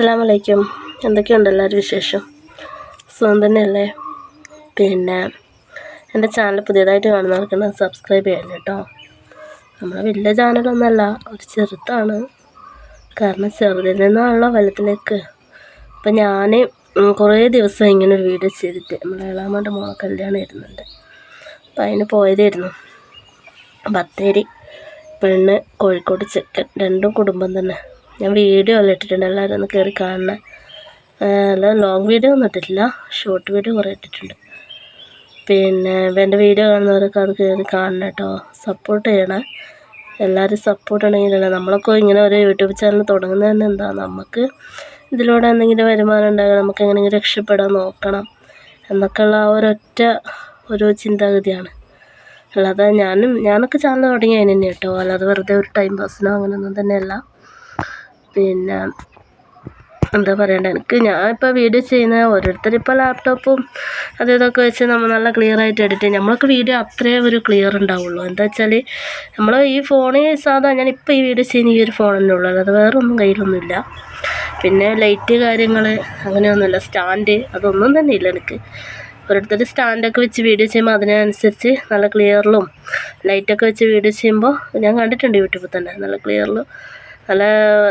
അസ്സാം വലൈക്കും എന്തൊക്കെയുണ്ട് എല്ലാവരും വിശേഷം? സുഖം തന്നെയല്ലേ? പിന്നെ എന്റെ ചാനൽ പുതിയതായിട്ട് കാണുന്ന ആൾക്കാണ് സബ്സ്ക്രൈബ് ചെയ്യാൻ കേട്ടോ. നമ്മൾ വലിയ ചാനലൊന്നുമല്ല ഒരു ചെറുതാണ് കാരണം ചെറുതിൽ നിന്നാണല്ലോ വലുതിലേക്ക്. അപ്പം ഞാൻ കുറേ ദിവസം ഇങ്ങനെ വീഡിയോ ചെയ്തിട്ട് നമ്മളെ ഏഴാമന്റെ മോളെ കല്യാണം ഇരുന്നുണ്ട് അപ്പം അതിന് പോയതായിരുന്നു. ബത്തേരി പെണ്ണ് കോഴിക്കോട് ചെക്കൻ രണ്ടും കുടുംബം തന്നെ. ഞാൻ വീഡിയോ എല്ലാം ഇട്ടിട്ടുണ്ട്. എല്ലാവരും ഒന്ന് കയറി കാണണം. അല്ല ലോങ് വീഡിയോ ഒന്നും ഇട്ടിട്ടില്ല. ഷോർട്ട് വീഡിയോ കുറേ ഇട്ടിട്ടുണ്ട്. പിന്നെ എന്റെ വീഡിയോ കാണുന്നവരൊക്കെ അത് കയറി കാണണം കേട്ടോ സപ്പോർട്ട് ചെയ്യണേ. എല്ലാവരും സപ്പോർട്ട് ഉണ്ടെങ്കിലല്ല നമ്മളൊക്കെ ഇങ്ങനെ ഒരു യൂട്യൂബ് ചാനൽ തുടങ്ങുന്നത് തന്നെ എന്താ? നമുക്ക് ഇതിലൂടെ എന്തെങ്കിലും വരുമാനം ഉണ്ടാകണം നമുക്ക് എങ്ങനെയെങ്കിലും രക്ഷപ്പെടാൻ നോക്കണം എന്നൊക്കെയുള്ള ആ ഒരൊറ്റ ഒരു ചിന്താഗതിയാണ്. അല്ലാതെ ഞാനും ഞാനൊക്കെ ചാനൽ തുടങ്ങി അതിന് തന്നെ കേട്ടോ അല്ലാതെ വെറുതെ ഒരു ടൈം പാസിനോ അങ്ങനെയൊന്നും തന്നെയല്ല. പിന്നെ എന്താ പറയണ്ടേ? എനിക്ക് ഞാൻ ഇപ്പോൾ വീഡിയോ ചെയ്യുന്ന ഓരോരുത്തർ ഇപ്പോൾ ലാപ്ടോപ്പും അത് ഇതൊക്കെ വെച്ച് നമ്മൾ നല്ല ക്ലിയർ ആയിട്ട് എഡിറ്റ് ചെയ്യും. നമ്മൾക്ക് വീഡിയോ അത്രേ ഒരു ക്ലിയർ ഉണ്ടാവുള്ളൂ. എന്താ വെച്ചാൽ നമ്മൾ ഈ ഫോണിൽ സാധാ ഞാൻ ഇപ്പോൾ ഈ വീഡിയോ ചെയ്യുന്ന ഈ ഒരു ഫോൺ തന്നെ ഉള്ളൂ. അല്ലാതെ വേറെ ഒന്നും കയ്യിലൊന്നുമില്ല. പിന്നെ ലൈറ്റ് കാര്യങ്ങൾ അങ്ങനെയൊന്നുമില്ല. സ്റ്റാൻഡ് അതൊന്നും തന്നെ ഇല്ല എനിക്ക്. ഓരോരുത്തർ സ്റ്റാൻഡൊക്കെ വെച്ച് വീഡിയോ ചെയ്യുമ്പോൾ അതിനനുസരിച്ച് നല്ല ക്ലിയറിലും ലൈറ്റൊക്കെ വെച്ച് വീഡിയോ ചെയ്യുമ്പോൾ ഞാൻ കണ്ടിട്ടുണ്ട് യൂട്യൂബിൽ തന്നെ. നല്ല ക്ലിയറിലും നല്ല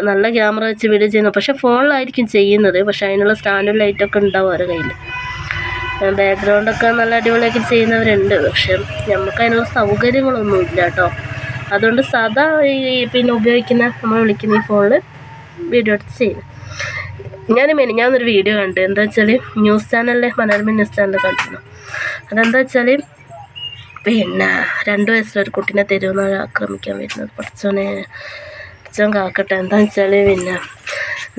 നല്ല ക്യാമറ വെച്ച് വീഡിയോ ചെയ്യുന്നത് പക്ഷേ ഫോണിലായിരിക്കും ചെയ്യുന്നത്. പക്ഷേ അതിനുള്ള സ്റ്റാൻഡും ലൈറ്റൊക്കെ ഉണ്ടാവും അവരുടെ കയ്യിൽ ബാക്ക്ഗ്രൗണ്ടൊക്കെ നല്ല അടിപൊളിയാക്കി ചെയ്യുന്നവരുണ്ട്. പക്ഷേ നമുക്ക് അതിനുള്ള സൗകര്യങ്ങളൊന്നും ഇല്ല കേട്ടോ. അതുകൊണ്ട് സാധാ ഈ പിന്നെ ഉപയോഗിക്കുന്ന നമ്മൾ വിളിക്കുന്ന ഈ ഫോണിൽ വീഡിയോ എടുത്ത് ചെയ്യുന്നു. ഞാൻ മെനിഞ്ഞാന്നൊരു വീഡിയോ കണ്ടു. എന്താ വെച്ചാൽ ന്യൂസ് ചാനലിലെ മനോരമ ന്യൂസ് ചാനൽ കണ്ടിരുന്നു. അതെന്താ വെച്ചാൽ പിന്നെ രണ്ട് വയസ്സുള്ള കുട്ടീനെ തെരുവുന്ന ആക്രമിക്കാൻ വരുന്നത് പഠിച്ചോനെ പഠിച്ചോൻ കാക്കട്ടെ എന്താ വെച്ചാൽ പിന്നെ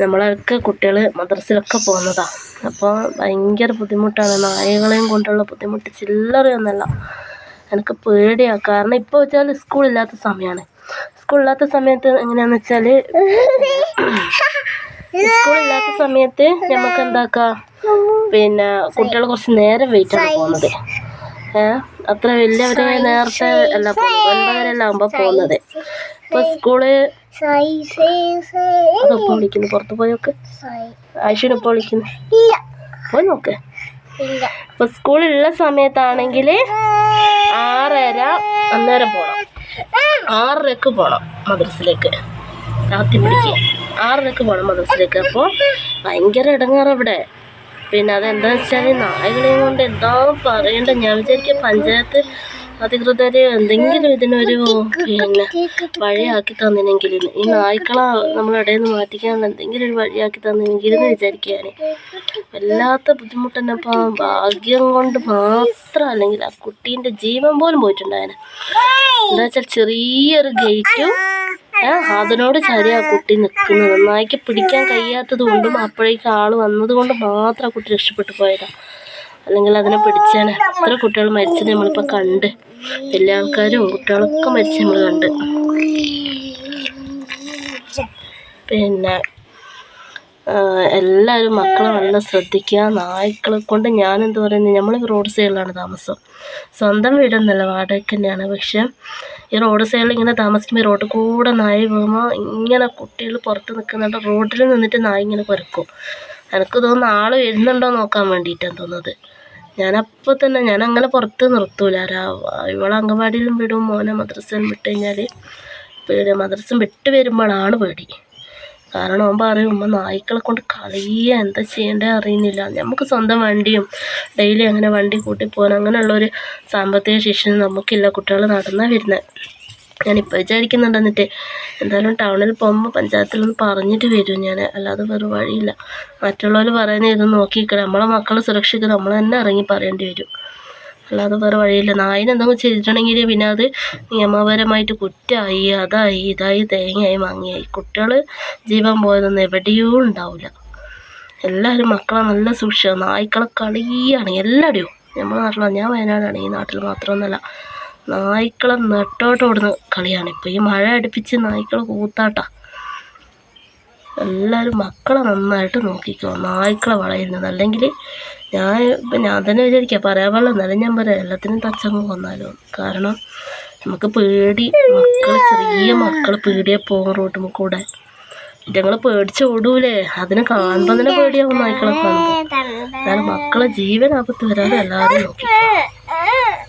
നമ്മളൊക്കെ കുട്ടികൾ മദ്രസയിലൊക്കെ പോകുന്നതാണ് അപ്പോൾ ഭയങ്കര ബുദ്ധിമുട്ടാണ്. നായകളെയും കൊണ്ടുള്ള ബുദ്ധിമുട്ട് ചില്ലറയൊന്നുമല്ല എനിക്ക് പേടിയാണ് കാരണം ഇപ്പോൾ വെച്ചാൽ സ്കൂളില്ലാത്ത സമയമാണ് സ്കൂളില്ലാത്ത സമയത്ത് എങ്ങനെയാണെന്ന് വെച്ചാൽ സ്കൂളില്ലാത്ത സമയത്ത് നമുക്ക് എന്താക്കാം? പിന്നെ കുട്ടികൾ കുറച്ച് നേരം വെയിറ്റാണ് പോകുന്നത്. ഏഹ് അത്ര വലിയവരെ നേരത്തെ അല്ല ഒൻപതരല്ല ആകുമ്പോൾ പോകുന്നത്. ഇപ്പോൾ സ്കൂൾ അതൊപ്പം വിളിക്കുന്നു. പുറത്ത് പോയൊക്കെ ആഴ്ചയുടെ ഇപ്പോൾ വിളിക്കുന്നു. പോയി നോക്ക്. ഇപ്പൊ സ്കൂളിലുള്ള സമയത്താണെങ്കിൽ ആറര അന്നേരം പോണം. ആറരക്ക് പോണം മദ്രസിലേക്ക്. രാത്രി പിടിക്കും ആറരക്ക് പോണം മദ്രസിലേക്ക്. അപ്പോൾ ഭയങ്കര ഇടങ്ങാറ് ഇവിടെ. പിന്നെ അതെന്താ വെച്ചാൽ നായകളെയും കൊണ്ട് എന്താ പറയണ്ട ഞാൻ വിചാരിക്കുക പഞ്ചായത്ത് അധികൃതർ എന്തെങ്കിലും ഇതിനൊരു പിന്നെ വഴിയാക്കി തന്നിനെങ്കിൽ ഈ നായ്ക്കളെ നമ്മളിടയിൽ നിന്ന് മാറ്റിക്കാൻ എന്തെങ്കിലും ഒരു വഴിയാക്കി തന്നിനെങ്കിൽ എന്ന് വിചാരിക്കുകയാണ്. വല്ലാത്ത ബുദ്ധിമുട്ട് തന്നെ ഭാഗ്യം കൊണ്ട് മാത്രം അല്ലെങ്കിൽ ആ കുട്ടീന്റെ ജീവൻ പോലും പോയിട്ടുണ്ടായേനെ. എന്താ വെച്ചാൽ ചെറിയൊരു ഗേറ്റും അതിനോട് ചാരി ആ കുട്ടി നിൽക്കുന്നത് നായ്ക്ക് പിടിക്കാൻ കഴിയാത്തത് കൊണ്ടും അപ്പോഴേക്കും ആൾ വന്നത് കൊണ്ട് മാത്രം ആ കുട്ടി രക്ഷപ്പെട്ടു പോയതാണ് അല്ലെങ്കിൽ അതിനെ പിടിച്ചാണ്. എത്ര കുട്ടികൾ മരിച്ചത് നമ്മളിപ്പോൾ കണ്ട്. വലിയ ആൾക്കാരും കുട്ടികളൊക്കെ മരിച്ച് നമ്മൾ കണ്ട്. പിന്നെ എല്ലാവരും മക്കളെ നല്ല ശ്രദ്ധിക്കുക. നായ്ക്കളെ കൊണ്ട് ഞാൻ എന്ത് പറയുന്നത് നമ്മൾ റോഡ് സൈഡിലാണ് താമസം. സ്വന്തം വീടൊന്നുമല്ല വാടകയ്ക്ക് തന്നെയാണ്. പക്ഷേ ഈ റോഡ് സൈഡിൽ ഇങ്ങനെ താമസിക്കുമ്പോൾ റോഡിൽ കൂടെ നായ പോകുമ്പോൾ ഇങ്ങനെ കുട്ടികൾ പുറത്ത് നിൽക്കുന്നുണ്ട് റോഡിൽ നിന്നിട്ട് നായ ഇങ്ങനെ പെറുക്കും. എനിക്ക് തോന്നുന്നു ആൾ വരുന്നുണ്ടോ നോക്കാൻ വേണ്ടിയിട്ടാണ് തോന്നുന്നത്. ഞാനപ്പോൾ തന്നെ ഞാൻ അങ്ങനെ പുറത്ത് നിർത്തൂല. ഇവളെ അംഗൻവാടിയിലും വിടും മോനെ മദ്രസയിലും വിട്ട് കഴിഞ്ഞാൽ പേടി മദ്രസം വിട്ട് വരുമ്പോഴാണ് പേടി. കാരണം അവൻ പറയും ഉമ്മ നായ്ക്കളെ കൊണ്ട് കളിയുക എന്താ ചെയ്യേണ്ടത് അറിയുന്നില്ല. നമുക്ക് സ്വന്തം വണ്ടിയും ഡെയിലി അങ്ങനെ വണ്ടി കൂട്ടി പോകാൻ അങ്ങനെയുള്ളൊരു സാമ്പത്തിക ശേഷി നമുക്കില്ല കുട്ടികൾ നടന്നാണ് വരുന്നത് ഞാനിപ്പോൾ വിചാരിക്കുന്നുണ്ട് എന്നിട്ട് എന്തായാലും ടൗണിൽ പോകുമ്പോൾ പഞ്ചായത്തിലൊന്ന് പറഞ്ഞിട്ട് വരും ഞാൻ അല്ലാതെ വേറെ വഴിയില്ല. മറ്റുള്ളവർ പറയുന്ന ഇത് നോക്കിയിരിക്കണം നമ്മളെ മക്കളെ സുരക്ഷയ്ക്ക് നമ്മൾ തന്നെ ഇറങ്ങി പറയേണ്ടി വരും. അല്ലാതെ വേറെ വഴിയില്ല. നായിന് എന്തെങ്കിലും ചെയ്തിട്ടുണ്ടെങ്കിൽ പിന്നെ അത് നിയമപരമായിട്ട് കുറ്റമായി അതായി ഇതായി തേങ്ങയായി മാങ്ങിയായി. കുട്ടികൾ ജീവൻ പോയതൊന്നും എവിടെയോ ഉണ്ടാവില്ല എല്ലാവരും മക്കളെ നല്ല സൂക്ഷിക്കുക നായ്ക്കളെ കളിയാണ് എല്ലാവരുടെയും നമ്മുടെ നാട്ടിലാണ് ഞാൻ വയനാടാണ്. ഈ നാട്ടിൽ മാത്രമൊന്നുമല്ല. നായ്ക്കളെ നെട്ടോട്ട് ഓടുന്ന കളിയാണ്. ഇപ്പോൾ ഈ മഴ അടുപ്പിച്ച് നായ്ക്കളെ കൂത്താട്ടാ. എല്ലാവരും മക്കളെ നന്നായിട്ട് നോക്കിക്കോ. നായ്ക്കളെ വളയുന്നത്. അല്ലെങ്കിൽ ഞാൻ ഇപ്പം ഞാൻ തന്നെ വിചാരിക്കുക പറയാൻ പാടില്ല. എന്നാലും ഞാൻ പറയാം എല്ലാത്തിനും തച്ചങ്ങ് കൊന്നാലോ കാരണം നമുക്ക് പേടി മക്കൾ ചെറിയ മക്കൾ പേടിയെ പോകും റോട്ടും കൂടെ. ഞങ്ങൾ പേടിച്ച് ഓടൂലേ. അതിനെ കാണുമ്പോൾ തന്നെ പേടിയാവും നായ്ക്കളെ കാണുമ്പോൾ എന്നാലും മക്കളെ ജീവനാപത്ത് വരാതെ എല്ലാവരും നോക്കി